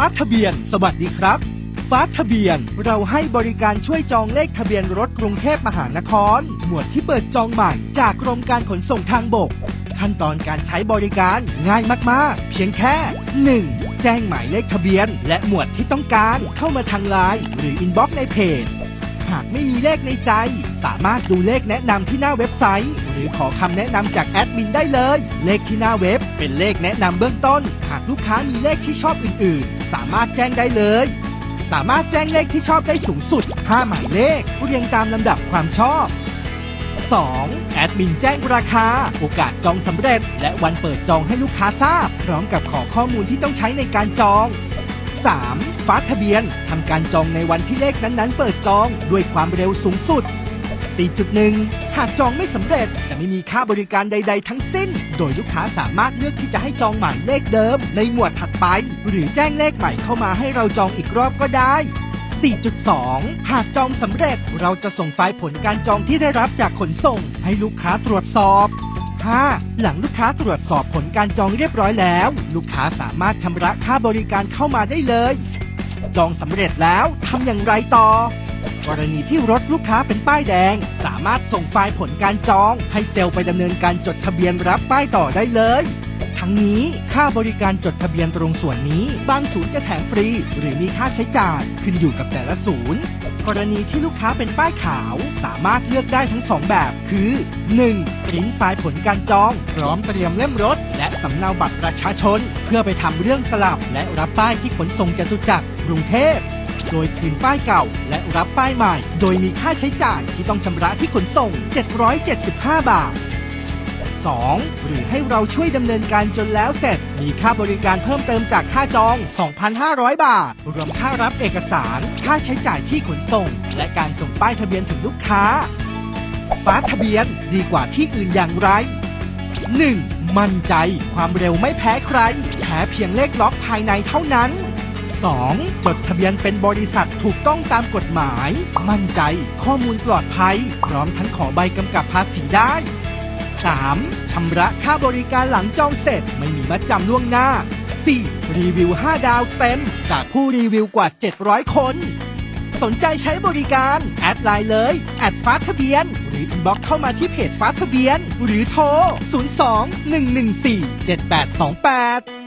ฟ้าทะเบียน สวัสดีครับ ฟ้าทะเบียน เราให้บริการช่วยจองเลขทะเบียนรถกรุงเทพมหานคร หมวดที่เปิดจองใหม่ จากกรมการขนส่งทางบก ขั้นตอนการใช้บริการง่ายมาก ๆ เพียงแค่ 1. แจ้งหมายเลขทะเบียน และหมวดที่ต้องการเข้ามาทางไลน์หรืออินบ็อกซ์ในเพจ หากไม่มีเลขในใจ สามารถดูเลขแนะนำที่หน้าเว็บไซต์ หรือขอคำแนะนำจากแอดมินได้เลย เลขที่หน้าเว็บ เป็นเลขแนะนำเบื้องต้น หากลูกค้ามีเลขที่ชอบอื่น ๆ สามารถแจ้งได้เลย สามารถแจ้งเลขที่ชอบได้สูงสุด 5 หมายเลขเรียงตามลำดับความชอบ 2. แอดมินแจ้งราคา โอกาสจองสำเร็จ และวันเปิดจองให้ลูกค้าทราบ พร้อมกับขอข้อมูลที่ต้องใช้ในการจอง 3. ฟ้าทะเบียนทำการจองในวันที่เลขนั้นๆ เปิดจองด้วยความเร็วสูงสุด 4.1 หากจองไม่สำเร็จ จะไม่มีค่าบริการใด ๆ ทั้งสิ้น โดยลูกค้าสามารถเลือกที่จะให้จองหมายเลขเดิม ในหมวดถัดไป หรือแจ้งเลขใหม่เข้ามาให้เราจองอีกรอบก็ได้ 4.2 หากจองสำเร็จ เราจะส่งไฟล์ผลการจองที่ได้รับจากขนส่ง ให้ลูกค้าตรวจสอบ 5. หลังลูกค้าตรวจสอบผลการจองเรียบร้อยแล้ว ลูกค้าสามารถชำระค่าบริการเข้ามาได้เลย จองสำเร็จแล้วทำอย่างไรต่อ กรณีที่รถลูกค้าเป็นป้ายแดง สามารถส่งไฟล์ผลการจอง ให้เซลล์ไปดำเนินการจดทะเบียนรับป้ายต่อได้เลย ทั้งนี้ค่าบริการจดทะเบียนตรงส่วนนี้ บางศูนย์จะแถมฟรี หรือมีค่าใช้จ่ายขึ้นอยู่กับแต่ละศูนย์ กรณีที่ลูกค้าเป็นป้ายขาว สามารถเลือกได้ทั้งสองแบบ คือ 1. ปริ้นไฟล์ผลการจอง พร้อมเตรียมเล่มรถ และสำเนาบัตรประชาชน เพื่อไปทำเรื่องสลับ และรับป้ายที่ขนส่งจตุจักรกรุงเทพโดยคืนป้ายเก่าและรับป้ายใหม่ โดยมีค่าใช้จ่ายที่ต้องชำระที่ขนส่ง 775 บาท 2. หรือให้เราช่วยดำเนินการจนแล้วเสร็จ มีค่าบริการเพิ่มเติมจากค่าจอง 2,500 บาท รวมค่ารับเอกสาร ค่าใช้จ่ายที่ขนส่ง และการส่งป้ายทะเบียนถึงลูกค้า ฟ้าทะเบียนดีกว่าที่อื่นอย่างไร 1. มั่นใจความเร็วไม่แพ้ใคร แพ้เพียงเลขล็อกภายในเท่านั้น 2. จดทะเบียนเป็นบริษัทถูกต้องตามกฎหมาย มั่นใจข้อมูลปลอดภัย พร้อมทั้งขอใบกำกับภาษีได้ 3. ชำระค่าบริการหลังจองเสร็จไม่มีมัดจำล่วงหน้า 4. รีวิว 5 ดาวเต็ม จากผู้รีวิวกว่า 700 คน สนใจใช้บริการ แอดไลน์เลย แอดฟ้าทะเบียน หรืออินบ็อกเข้ามาที่เพจฟ้าทะเบียน หรือโทร 02 114 7828